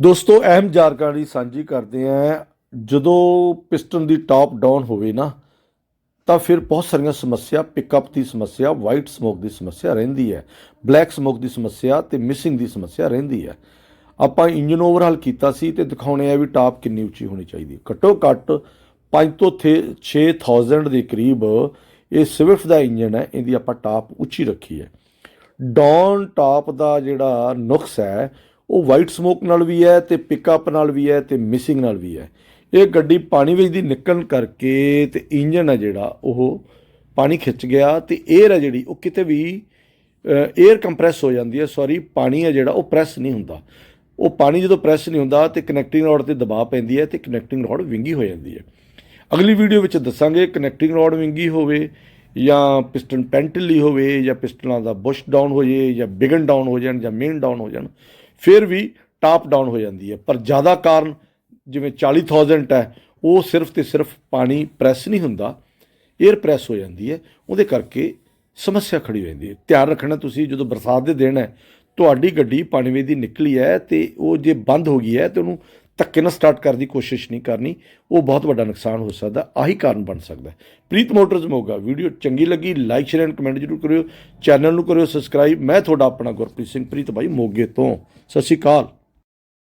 ਦੋਸਤੋ, ਅਹਿਮ ਜਾਣਕਾਰੀ ਸਾਂਝੀ ਕਰਦੇ ਆਂ ਜਦੋਂ ਪਿਸਟਨ ਦੀ ਟਾਪ ਡਾਊਨ ਹੋਵੇ ਨਾ, ਤਾਂ ਫਿਰ ਬਹੁਤ ਸਾਰੀਆਂ ਸਮੱਸਿਆ ਪਿਕਅਪ ਦੀ ਸਮੱਸਿਆ ਵਾਈਟ ਸਮੋਕ ਦੀ ਸਮੱਸਿਆ ਰਹਿੰਦੀ ਹੈ। ਬਲੈਕ ਸਮੋਕ ਦੀ ਸਮੱਸਿਆ ਤੇ ਮਿਸਿੰਗ ਦੀ ਸਮੱਸਿਆ ਰਹਿੰਦੀ ਹੈ। ਆਪਾਂ ਇੰਜਨ ਓਵਰਹਾਲ ਕੀਤਾ ਸੀ ਤੇ ਦਿਖਾਉਣੇ ਆ ਵੀ ਟਾਪ ਕਿੰਨੀ ਉੱਚੀ ਹੋਣੀ ਚਾਹੀਦੀ ਘੱਟੋ ਘੱਟ 5 ਤੋਂ 6000 ਦੇ ਕਰੀਬ ਇਹ ਸਵਿਫਟ ਦਾ ਇੰਜਨ ਹੈ, ਇਹਦੀ ਆਪਾਂ ਟਾਪ ਉੱਚੀ ਰੱਖੀ ਹੈ। ਡਾਊਨ ਟਾਪ ਦਾ ਜਿਹੜਾ ਨੁਕਸ ਹੈ ਉਹ ਵਾਈਟ ਸਮੋਕ ਨਾਲ ਵੀ ਹੈ ਤੇ ਪਿਕਅਪ ਨਾਲ ਵੀ ਹੈ ਤੇ ਮਿਸਿੰਗ ਨਾਲ ਵੀ ਹੈ। ਇਹ ਗੱਡੀ ਪਾਣੀ ਵਿੱਚ ਦੀ ਨਿਕਲਣ ਕਰਕੇ ਤੇ ਇੰਜਨ ਹੈ ਜਿਹੜਾ, ਉਹ ਪਾਣੀ ਖਿੱਚ ਗਿਆ ਤੇ 에ਅਰ ਹੈ ਜਿਹੜੀ, ਉਹ ਕਿਤੇ ਵੀ 에ਅਰ ਕੰਪਰੈਸ ਹੋ ਜਾਂਦੀ ਹੈ। ਸੌਰੀ ਪਾਣੀ ਹੈ ਜਿਹੜਾ, ਉਹ ਪ੍ਰੈਸ ਨਹੀਂ ਹੁੰਦਾ। ਉਹ ਪਾਣੀ ਜਦੋਂ ਪ੍ਰੈਸ ਨਹੀਂ ਹੁੰਦਾ ਤੇ ਕਨੈਕਟਿੰਗ ਰੋਡ ਤੇ ਦਬਾਅ ਪੈਂਦੀ ਹੈ ਤੇ ਕਨੈਕਟਿੰਗ ਰੋਡ ਵਿੰਗੀ ਹੋ ਜਾਂਦੀ ਹੈ। ਅਗਲੀ ਵੀਡੀਓ ਵਿੱਚ ਦੱਸਾਂਗੇ ਕਨੈਕਟਿੰਗ ਰੋਡ ਵਿੰਗੀ ਹੋਵੇ ਜਾਂ ਪਿਸਟਨ ਪੈਂਟਲੀ ਹੋਵੇ ਜਾਂ ਪਿਸਟਨਾਂ ਦਾ ਬੁਸ਼ ਡਾਊਨ ਹੋ ਜੇ ਜਾਂ ਬਿਗਨ ਡਾਊਨ ਹੋ ਜਾਣ ਜਾਂ ਮੇਨ ਡਾਊਨ ਹੋ ਜਾਣ। ਫਿਰ ਵੀ ਟਾਪ ਡਾਊਨ ਹੋ ਜਾਂਦੀ ਹੈ। ਪਰ ਜ਼ਿਆਦਾ ਕਾਰਨ ਜਿਵੇਂ 40000 ਹੈ, ਉਹ ਸਿਰਫ ਤੇ ਸਿਰਫ ਪਾਣੀ ਪ੍ਰੈਸ ਨਹੀਂ ਹੁੰਦਾ 에ਅਰ ਪ੍ਰੈਸ ਹੋ ਜਾਂਦੀ ਹੈ। ਉਹਦੇ ਕਰਕੇ ਸਮੱਸਿਆ ਖੜੀ ਹੋ ਜਾਂਦੀ ਹੈ। ਧਿਆਨ ਰੱਖਣਾ ਤੁਸੀਂ, ਜਦੋਂ ਬਰਸਾਤ ਦੇ ਦਿਨ ਹੈ, ਤੁਹਾਡੀ ਗੱਡੀ ਪਾਣੀ ਵਿੱਚ ਦੀ ਨਿਕਲੀ ਹੈ ਤੇ ਉਹ ਜੇ ਬੰਦ ਹੋ ਗਈ ਹੈ ਤੇ ਉਹਨੂੰ ਧੱਕੇ ਨਾਲ ਸਟਾਰਟ ਕਰਨ ਦੀ ਕੋਸ਼ਿਸ਼ ਨਹੀਂ ਕਰਨੀ, ਉਹ ਬਹੁਤ ਵੱਡਾ ਨੁਕਸਾਨ ਹੋ ਸਕਦਾ, ਆਹੀ ਕਾਰਨ ਬਣ ਸਕਦਾ ਪ੍ਰੀਤ ਮੋਟਰਸ ਮੋਗਾ ਵੀਡੀਓ ਚੰਗੀ ਲੱਗੀ ਲਾਈਕ ਸ਼ੇਅਰ ਐਂਡ ਕਮੈਂਟ ਜ਼ਰੂਰ ਕਰਿਓ ਚੈਨਲ ਨੂੰ ਕਰਿਓ ਸਬਸਕ੍ਰਾਈਬ ਮੈਂ ਤੁਹਾਡਾ ਆਪਣਾ ਗੁਰਪ੍ਰੀਤ ਸਿੰਘ, ਪ੍ਰੀਤ ਭਾਈ ਮੋਗੇ ਤੋਂ। ਸਤਿ ਸ਼੍ਰੀ ਅਕਾਲ।